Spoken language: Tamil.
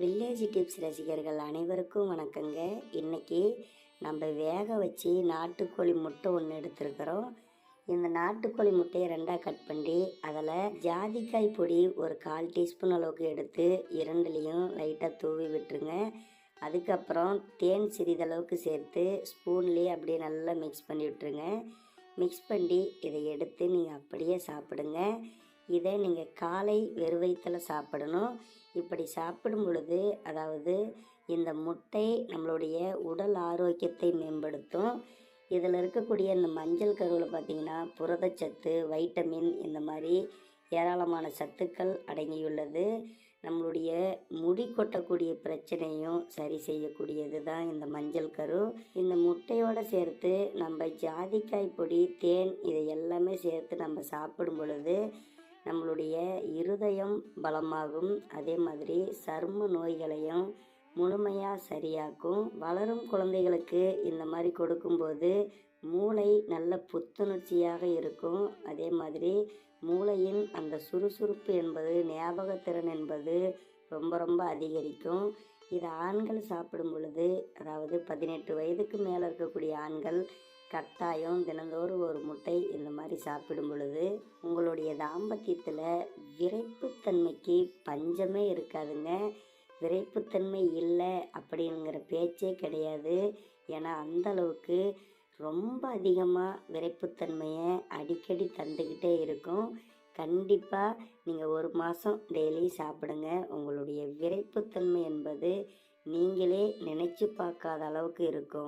வில்லேஜ் டிப்ஸ் ரசிகர்கள் அனைவருக்கும் வணக்கங்க. இன்னைக்கு நம்ம வேக வச்சு நாட்டுக்கோழி முட்டை ஒன்று எடுத்துருக்குறோம். இந்த நாட்டுக்கோழி முட்டையை ரெண்டாக கட் பண்ணி அதில் ஜாதிக்காய் பொடி ஒரு கால் டீஸ்பூன் அளவுக்கு எடுத்து இரண்டுலேயும் லைட்டாக தூவி விட்டுருங்க. அதுக்கப்புறம் தேன் சிறிதளவுக்கு சேர்த்து ஸ்பூன்லேயே அப்படியே நல்லா மிக்ஸ் பண்ணி விட்டுருங்க. மிக்ஸ் பண்ணி இதை எடுத்து நீங்கள் அப்படியே சாப்பிடுங்க. இதை நீங்கள் காலை வெறுவயிற்றில் சாப்பிடணும். இப்படி சாப்பிடும் பொழுது அதாவது இந்த முட்டை நம்மளுடைய உடல் ஆரோக்கியத்தை மேம்படுத்தும். இதில் இருக்கக்கூடிய இந்த மஞ்சள் கருவில் பார்த்தீங்கன்னா புரதச்சத்து வைட்டமின் இந்த மாதிரி ஏராளமான சத்துக்கள் அடங்கியுள்ளது. நம்மளுடைய முடி கொட்டக்கூடிய பிரச்சனையும் சரி செய்யக்கூடியது தான் இந்த மஞ்சள் கரு. இந்த முட்டையோடு சேர்த்து நம்ம ஜாதிக்காய் பொடி தேன் இதை எல்லாமே சேர்த்து நம்ம சாப்பிடும் பொழுது நம்மளுடைய இருதயம் பலமாகும். அதே மாதிரி சர்ம நோய்களையும் முழுமையாக சரியாக்கும். வளரும் குழந்தைகளுக்கு இந்த மாதிரி கொடுக்கும்போது மூளை நல்ல புத்துணர்ச்சியாக இருக்கும். அதே மாதிரி மூளையின் அந்த சுறுசுறுப்பு என்பது ஞாபகத்திறன் என்பது ரொம்ப ரொம்ப அதிகரிக்கும். இது ஆண்கள் சாப்பிடும் பொழுது அதாவது பதினெட்டு வயதுக்கு மேலே இருக்கக்கூடிய ஆண்கள் கட்டாயம் தினந்தோறும் ஒரு முட்டை இந்த மாதிரி சாப்பிடும் பொழுது உங்களுடைய தாம்பத்தியத்தில் விரைப்புத்தன்மைக்கு பஞ்சமே இருக்காதுங்க. விரைப்புத்தன்மை இல்லை அப்படிங்கிற பேச்சே கிடையாது. ஏன்னா அந்த அளவுக்கு ரொம்ப அதிகமாக விரைப்புத்தன்மையை அடிக்கடி தந்துக்கிட்டே இருக்கும். கண்டிப்பாக நீங்கள் ஒரு மாதம் டெய்லி சாப்பிடுங்க. உங்களுடைய விரைப்புத்தன்மை என்பது நீங்களே நினச்சி பார்க்காத அளவுக்கு இருக்கும்.